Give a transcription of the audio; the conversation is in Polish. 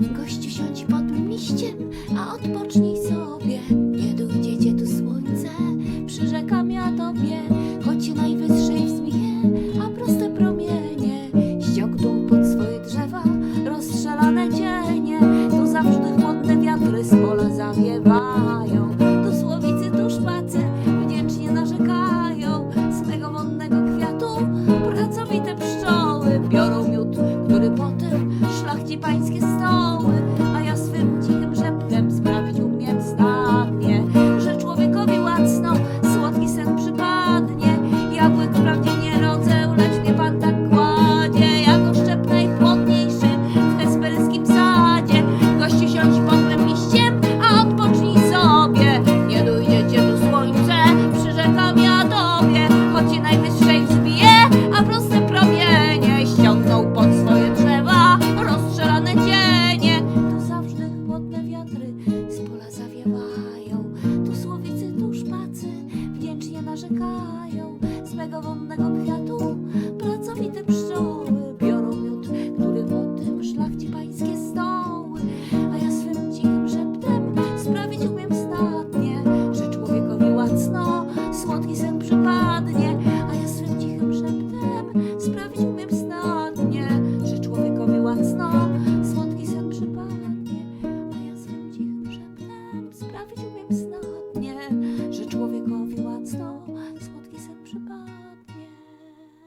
Gość wsiądź pod mym liściem, a odpocznij sobie. Nie dojdzie cię tu słońce, przyrzekam ja tobie, choć najwyższej wzbije, a proste promienie ściągną pod swoje drzewa rozstrzelane cienie. Tu zawsze chłodne wiatry z pola zawiewają. de pais que estão narzekają z mego wonnego kwiatu. Pracowite pszczoły biorą miód, który o tym szlachci pańskie stoły. A ja swym cichym szeptem sprawić umiem statnie że człowiekowi łacno słodki sen przypadnie. A ja swym cichym szeptem sprawić umiem statnie że człowiekowi łacno słodki sen przypadnie. A ja swym cichym szeptem sprawić umiem statnie